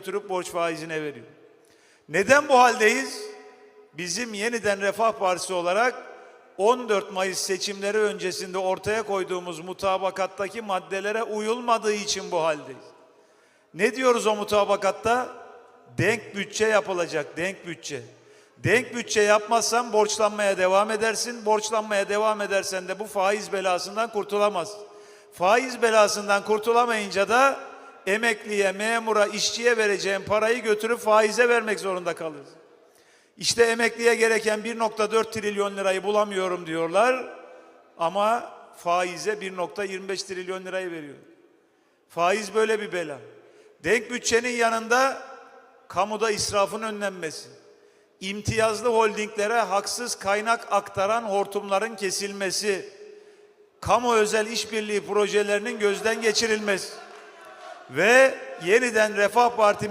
götürüp borç faizine veriyor. Neden bu haldeyiz? Bizim yeniden Refah Partisi olarak 14 Mayıs seçimleri öncesinde ortaya koyduğumuz mutabakattaki maddelere uyulmadığı için bu haldeyiz. Ne diyoruz o mutabakatta? Denk bütçe yapılacak, denk bütçe. Denk bütçe yapmazsan borçlanmaya devam edersin. Borçlanmaya devam edersen de bu faiz belasından kurtulamaz. Faiz belasından kurtulamayınca da emekliye, memura, işçiye vereceğin parayı götürüp faize vermek zorunda kalırız. İşte emekliye gereken 1.4 trilyon lirayı bulamıyorum diyorlar ama faize 1.25 trilyon lirayı veriyor. Faiz böyle bir bela. Denk bütçenin yanında kamuda israfın önlenmesi, imtiyazlı holdinglere haksız kaynak aktaran hortumların kesilmesi, kamu özel işbirliği projelerinin gözden geçirilmesi ve yeniden Refah Partisi